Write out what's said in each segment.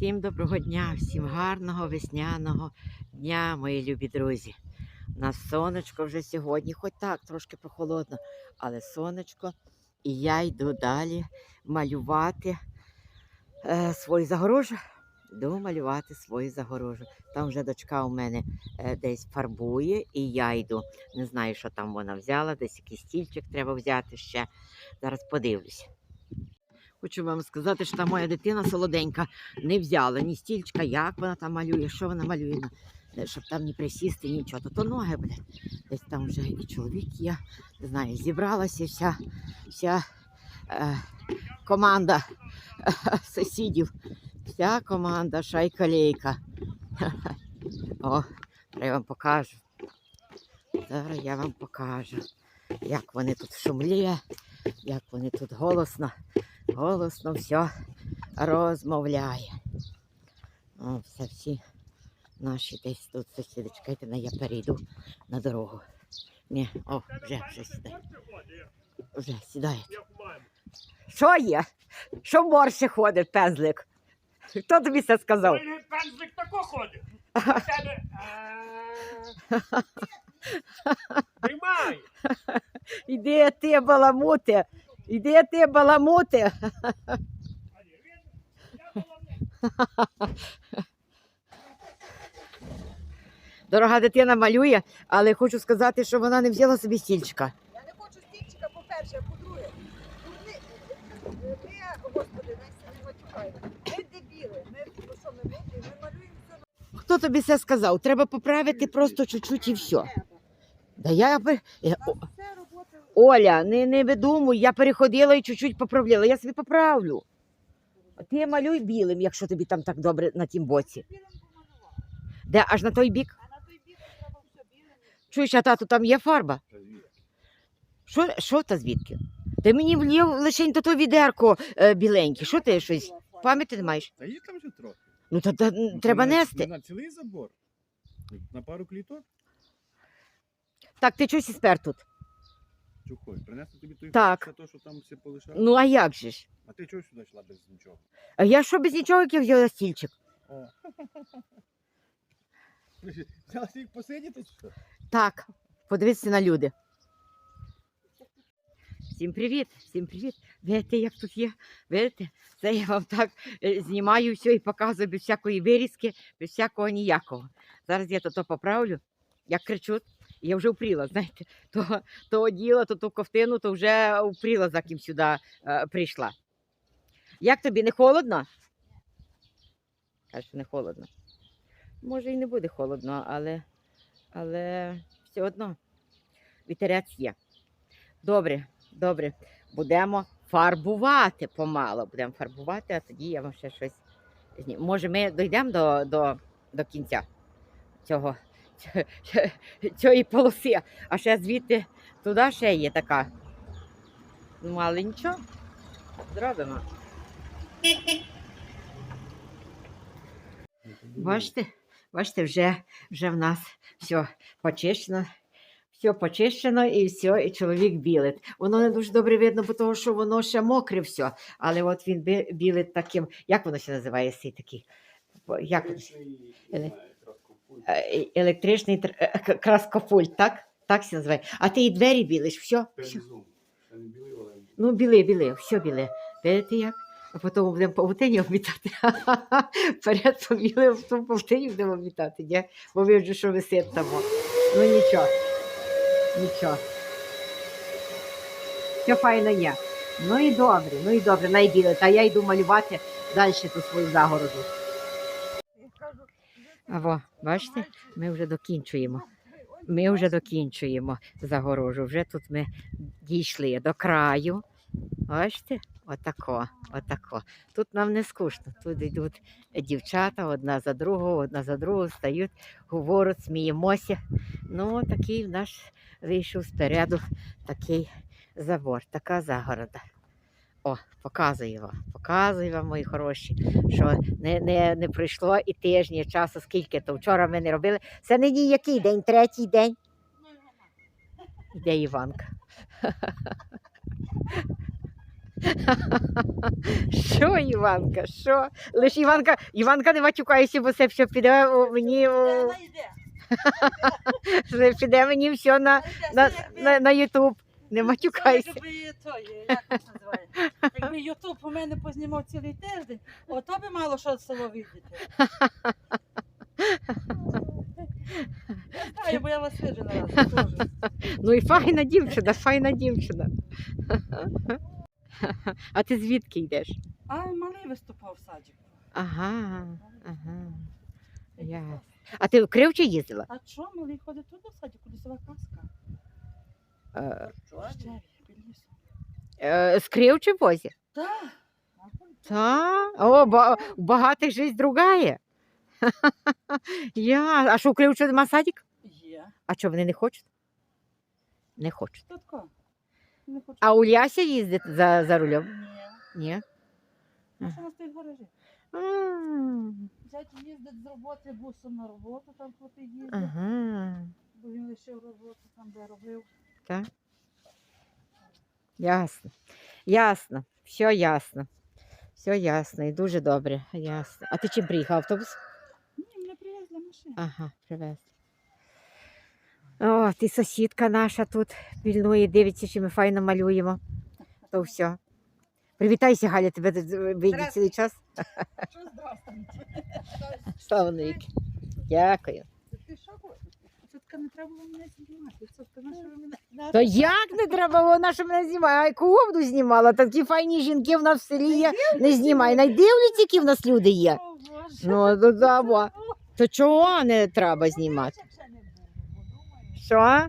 Всім доброго дня, всім гарного весняного дня, мої любі друзі. У нас сонечко вже сьогодні, хоч так, трошки прохолодно, але сонечко. І я йду далі малювати е, свою загорожу. Йду малювати свою загорожу. Там вже дочка у мене е, десь фарбує, і я йду. Не знаю, що там вона взяла, десь якийсь стільчик треба взяти ще. Зараз подивлюся. Хочу вам сказати, що та моя дитина солоденька не взяла ні стільчика, як вона там малює, що вона малює, е, щоб там не присісти, нічого. То, то ноги, блядь. Десь там вже і чоловік є, не знаю, зібралася вся, вся е, команда сусідів, вся команда шайка-лейка. О, я вам покажу. Зараз я вам покажу, як вони тут шумлі, як вони тут голосно голосно все розмовляє. О, все всі наші десь тут сусіди. Чекайте, я перейду на дорогу. Ні, о, вже, вже сідає. Вже сідає. Що є? Що борще ходить, пензлик? Хто тобі це сказав? Пензлик тако ходить. Приймай. Іди ти баламути. Іди ти баламути. Дорога дитина малює, але хочу сказати, що вона не взяла собі стільчика. Я не хочу стільчика, по-перше, а по-друге. Ми, ми, господи, не матюкаємо. Ми дебіли, ми, ну що, ми ми малюємо все Хто тобі це сказав? Треба поправити просто чуть-чуть і все. Да я е, все. Оля, не, не видумуй, я переходила і чуть-чуть поправляла. Я собі поправлю. Ти малюй білим, якщо тобі там так добре на тім боці. Де аж на той бік? А на той бік треба все білим. Чуєш, а тату, там є фарба? Що, що та звідки? Ти мені влів лише то, то відерко е, біленьке. Що ти щось? Пам'яті не маєш? Та є там вже трохи. Ну та, та Ну, треба на- нести. На цілий забор. На пару кліток? Так, ти і спер тут. Чухой. Принести тобі той Так. все то, що там все полишало. Ну а як же ж? А ти чого сюди йшла без нічого? А я що без нічого, як я взяла стільчик? О. Взяла їх посидіти чи що? Так, подивіться на люди. Всім привіт, всім привіт. Видите, як тут є? Видите? Це я вам так е, знімаю все і показую без всякої вирізки, без всякого ніякого. Зараз я то, то поправлю, як кричуть. Я вже впріла, знаєте, то, то оділа, то ту ковтину, то вже впріла, за ким сюди е, прийшла. Як тобі не холодно? Каже, що не холодно. Може і не буде холодно, але, але все одно вітерець є. Добре, добре. Будемо фарбувати помало. Будемо фарбувати, а тоді я вам ще щось. Може, ми дійдемо до, до, до кінця цього, цієї полоси, а ще звідти туди ще є така. Ну, але нічого. Бачите, бачите, вже, вже в нас все почищено. Все почищено і все, і чоловік білить. Воно не дуже добре видно, бо того, що воно ще мокре все. Але от він бі- білить таким, як воно ще називає цей такий? Як воно ще? Еле- Е, електричний тр- е, краскопульт, так? Так се називає. А ти і двері білиш, все. все. Ну, біле, біле, все біле. Видите як? А потім будемо павутині обмітати. Вперед побіли, в ту павутині будемо обмітати, ні? Бо ви вже що висить там. Ну нічого. Нічого. Все файно є. Ну і добре, ну і добре, найбіле. Та я йду малювати далі ту свою загороду. Во, бачите, ми вже докінчуємо. Ми вже докінчуємо загорожу. Вже тут ми дійшли до краю. Бачите? Отако, отако. Тут нам не скучно. Тут йдуть дівчата одна за другу, одна за другу стають, говорять, сміємося. Ну, такий в наш вийшов спереду такий забор, така загорода. О, показую вам, показую вам, мої хороші, що не, не, не пройшло і тижні часу, скільки то вчора ми не робили. Це нині який день? Третій день. Іде Іванка. Що, Іванка, що? Лиш Іванка, Іванка не матюкайся, бо це все піде о, мені, це піде мені все на, на, на, на Ютуб. Не це матюкайся. Якби той, як це називає? Якби Ютуб у мене познімав цілий тиждень, ото би мало що село віддіти. Я знаю, бо я вас виджу на раз. Ну і файна дівчина, файна дівчина. А ти звідки йдеш? А малий виступав в саді. Ага, ага. Я. А ти в Кривчі їздила? А що, малий ходить тут до саді, куди села казка? Е, е, з Кривчі возі? Так. Та? О, ба- у багатих жизнь другая. Я. А що у Кривчі нема садик? Є. А що вони не хочуть? Не хочуть. Татко. Не хочу. А у Ляся їздить за, за рулем? Ні. Ні. Ну, що у нас стоїть в гаражі? М, Зять їздить з роботи бусом на роботу, там хлопці їздять, Ага. бо він лишив роботу там, де робив. Так. Ясно. Ясно. Все ясно. Все ясно і дуже добре. Ясно. А ти чим приїхав автобус? Ні, мене привезли машина. Ага, привезли. О, ти сусідка наша тут пільнує, дивиться, чи ми файно малюємо. То все. Привітайся, Галя, тебе вийде цілий час. Що здравствуйте? Слава навіки. Дякую. Хочеш? Це не треба було мене знімати. Це на що ви мене... То як не треба, вона що мене знімає, а яку овду знімала, такі файні жінки в нас в селі є, не знімай. Найдивляться, які в нас люди є. О, Боже. Ну, то, да, бо. то чого не треба знімати? Ще не було, подумаєш. Що?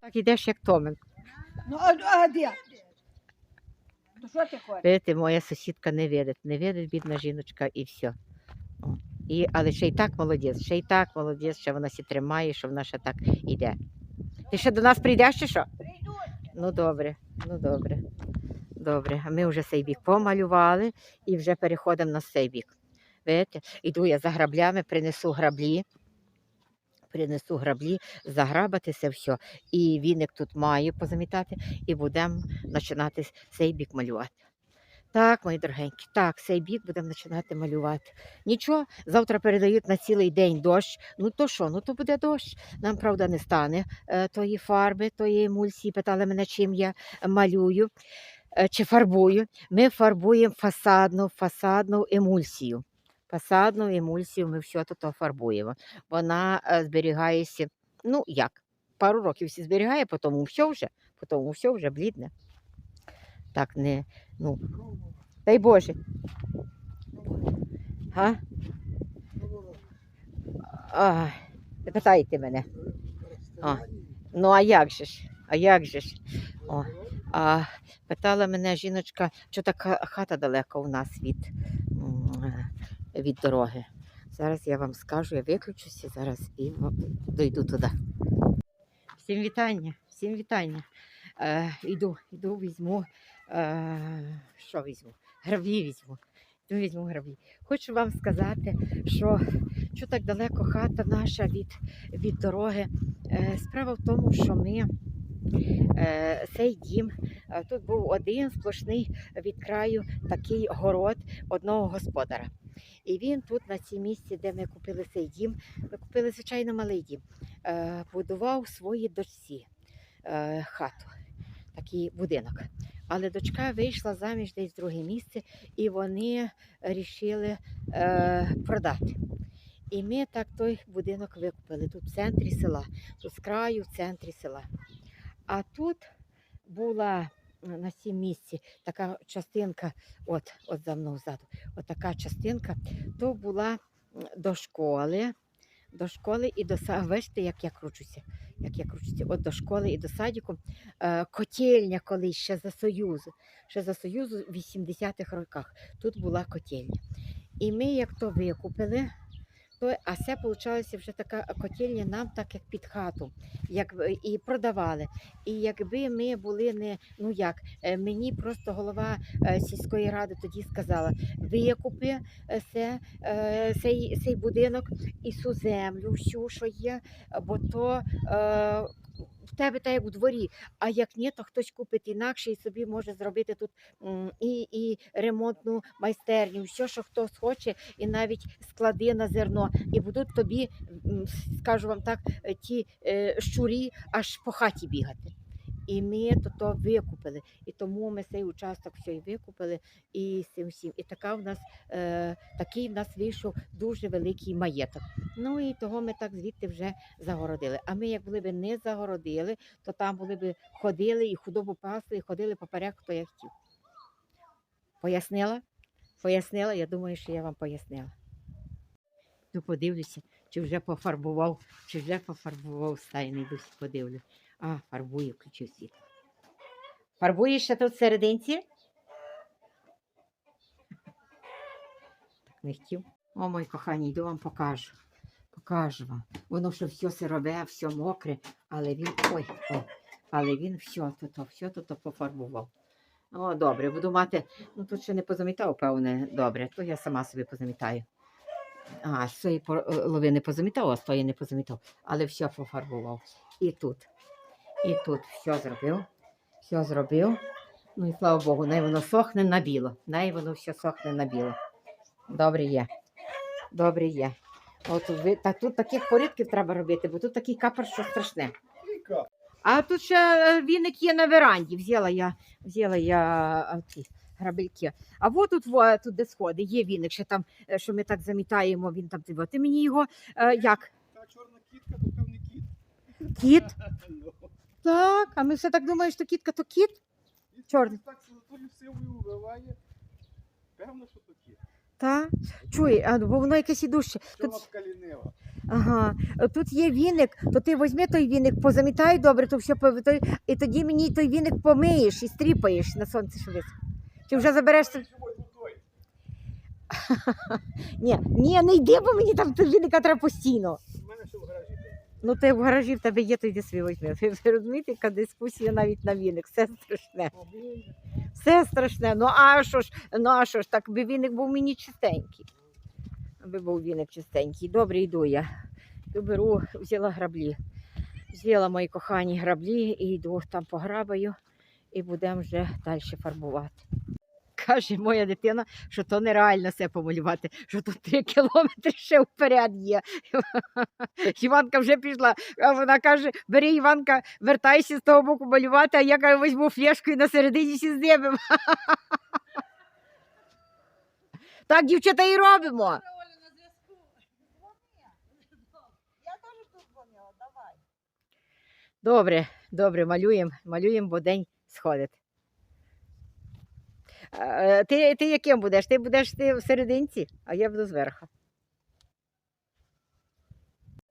Так ідеш, як Томен. Ну, а, а де? То що ти хочеш? Видите, моя сусідка не видить, не видить, бідна жіночка, і все. І, але ще й так молодець, ще й так молодець, що вона сі тримає, що вона ще так іде. Ти ще до нас прийдеш чи що? Прийду. Ну добре, ну добре. Добре. А ми вже цей бік помалювали і вже переходимо на цей бік. Видите? Іду я за граблями, принесу граблі. Принесу граблі, заграбати це все. І віник тут маю позамітати, і будемо починати цей бік малювати. Так, мої дорогенькі, так, цей бік будемо починати малювати. Нічого, завтра передають на цілий день дощ. Ну то що, ну то буде дощ. Нам, правда, не стане е, тої фарби, тої емульсії. Питали мене, чим я малюю е, чи фарбую. Ми фарбуємо фасадну, фасадну емульсію. Фасадну емульсію ми все тут фарбуємо. Вона е, зберігається, ну як, пару років всі зберігає, потім все вже, потім все вже блідне. Так, не, ну, дай Боже. Га? А, не питайте мене. А, ну а як же ж? А як же ж? О, а питала мене жіночка, що така хата далеко у нас від, від дороги. Зараз я вам скажу, я виключуся зараз і дойду туди. Всім вітання, всім вітання. Е, іду, іду, візьму. Е, що візьму? Граві візьму. Іду візьму граві. Хочу вам сказати, що, що так далеко хата наша від, від дороги. Е, справа в тому, що ми е, цей дім, тут був один сплошний від краю такий город одного господара. І він тут, на цій місці, де ми купили цей дім, ми купили, звичайно, малий дім, будував своїй дочці хату, такий будинок. Але дочка вийшла заміж десь друге місце, і вони рішили е, продати. І ми так той будинок викупили тут в центрі села, тут з краю в центрі села. А тут була е, на цім місці така частинка, от, от за мною ззаду, от така частинка, то була до школи, до школи і до. Бачите, як я кручуся, як я кручуся, от до школи і до садіку. Е, котельня колись ще за Союзу, ще за Союзу в 80-х роках. Тут була котельня. І ми, як то викупили, а це виходить вже така котельня нам так як під хату, як, і продавали. І якби ми були не, ну як, е, мені просто голова е, сільської ради тоді сказала, викупи е, це, цей, цей будинок і цю землю, всю, що є, бо то в тебе так як у дворі. А як ні, то хтось купить інакше і собі може зробити тут і, і ремонтну майстерню, все, що хтось хоче, і навіть склади на зерно. І будуть тобі, скажу вам так, е, ті е, щурі аж по хаті бігати. І ми то, то викупили. І тому ми цей участок все і викупили, і цим всім. І така в нас, е, такий в нас вийшов дуже великий маєток. Ну і того ми так звідти вже загородили. А ми, як були б не загородили, то там були б ходили і худобу пасли, і ходили поперек, хто як хотів. Пояснила? Пояснила? Я думаю, що я вам пояснила. Ну, подивлюся, чи вже пофарбував, чи вже пофарбував стайний досі подивлю. А, фарбує, включив світло. Фарбуєш ще тут всерединці? Так не хотів. О, мой кохані, йду вам покажу. Покажу вам. Воно що все сирове, все мокре, але він. Ой, ой, але він все то, все то, пофарбував. О, добре, буду мати. Ну тут ще не позамітав, певне, добре, то я сама собі позамітаю. А, з цієї пор- лови не позамітав, а з тої не позамітав, але все пофарбував. І тут. І тут все зробив. Все зробив. Ну і слава Богу, най воно сохне на біло. Най воно все сохне на біло. Добре є. Добре є. От ви, та тут таких порядків треба робити, бо тут такий капор, що страшне. А тут ще е, віник є на веранді. Взяла я, взяла я ці грабельки. А от тут, тут де сходи, є віник, ще там, е, що ми так замітаємо, він там. ти- мені його е, як? Та чорна кітка, то певний кіт. Кіт? Так, а ми все так думаємо, що кітка то кіт? Чорний. Так золотою сивою вбиває. Певно, що то кіт. Та? Чуй, а, бо воно якесь ідуще. Тут, вкалінила? ага, тут є віник, то ти візьми той віник, позамітай добре, то все пов- той, і тоді мені той віник помиєш і стріпаєш на сонці, що висохне. Чи вже забереш? Живой водой. Ні, ні, не йди, бо мені там той віника треба постійно. У мене ще в гаражі. Ну, ти в гаражі в тебе є, то йди свій візьми. Ви, розумієте, яка дискусія навіть на віник. Все страшне. Все страшне. Ну а що ж, ну а що ж, так би віник був мені чистенький. Аби був віник чистенький. Добре, йду я. Беру, взяла граблі. Взяла мої кохані граблі і йду там пограбаю і будемо вже далі фарбувати. Каже моя дитина, що то нереально все помалювати, що тут три кілометри ще вперед є. Іванка вже пішла, а вона каже: бери Іванка, вертайся з того боку малювати, а я кажу, візьму флешку і на середині сі здибимо. Так, дівчата, і робимо. Добре, добре, малюємо, малюємо, бо день сходить. Е, Ти, ти яким будеш? Ти будеш ти в серединці, а я буду зверху.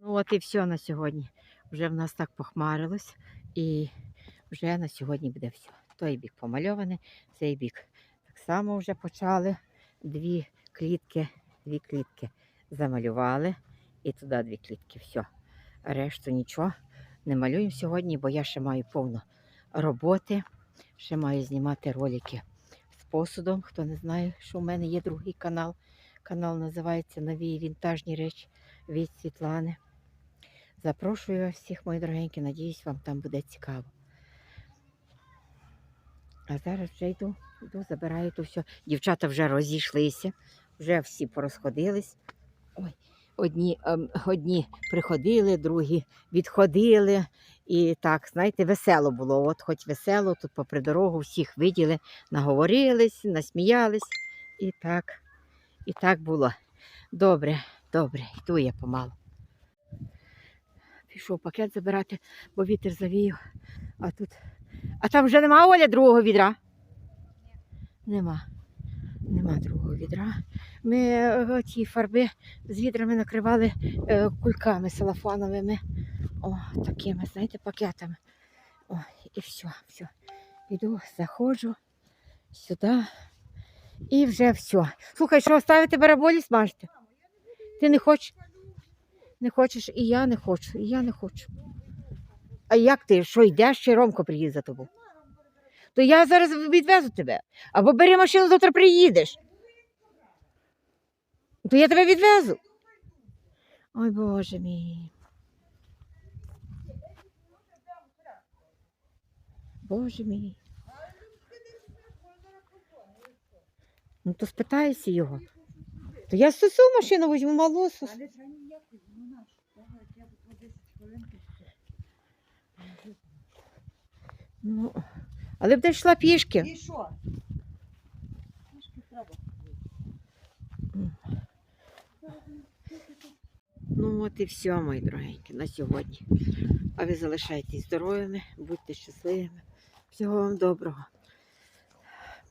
Ну от і все на сьогодні. Вже в нас так похмарилось, і вже на сьогодні буде все. Той бік помальований, цей бік так само вже почали. Дві клітки, дві клітки замалювали, і туди дві клітки. Все. Решту нічого не малюємо сьогодні, бо я ще маю повно роботи. Ще маю знімати ролики посудом. Хто не знає, що в мене є другий канал. Канал називається Нові вінтажні речі від Світлани. Запрошую вас всіх, мої дорогенькі, надіюсь, вам там буде цікаво. А зараз вже йду, йду, забираю то все. Дівчата вже розійшлися, вже всі порозходились. Ой, одні, ем, одні приходили, другі відходили. І так, знаєте, весело було. От хоч весело, тут попри дорогу всіх виділи, наговорились, насміялись. І так, і так було. Добре, добре, йду я помалу. Пішов пакет забирати, бо вітер завіяв. А тут. А там вже нема Оля другого відра? Нема. Нема другого відра. Ми е, ті фарби з відрами накривали е, кульками салафоновими. О, такими, знаєте, пакетами. О, і все, все. Іду, заходжу сюди. І вже все. Слухай, що ставити бараболі смажити? Ти не хочеш? Не хочеш, і я не хочу, і я не хочу. А як ти? Що йдеш, чи Ромко приїде за тобою? То я зараз відвезу тебе. Або бери машину, завтра приїдеш. То я тебе відвезу. Ой, Боже мій. Боже мій. Ну то спитайся його. То я сосу машину візьму це ніякої, ну але б ти йшла пішки. І що? Трішки треба. Ну от і все, мої дорогенькі, на сьогодні. А ви залишайтесь здоровими, будьте щасливими. Всього вам доброго.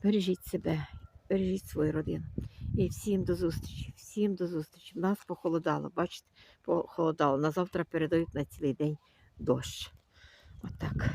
Бережіть себе, бережіть свою родину. І всім до зустрічі, всім до зустрічі. Нас похолодало, бачите, похолодало. На завтра передають на цілий день дощ. Отак.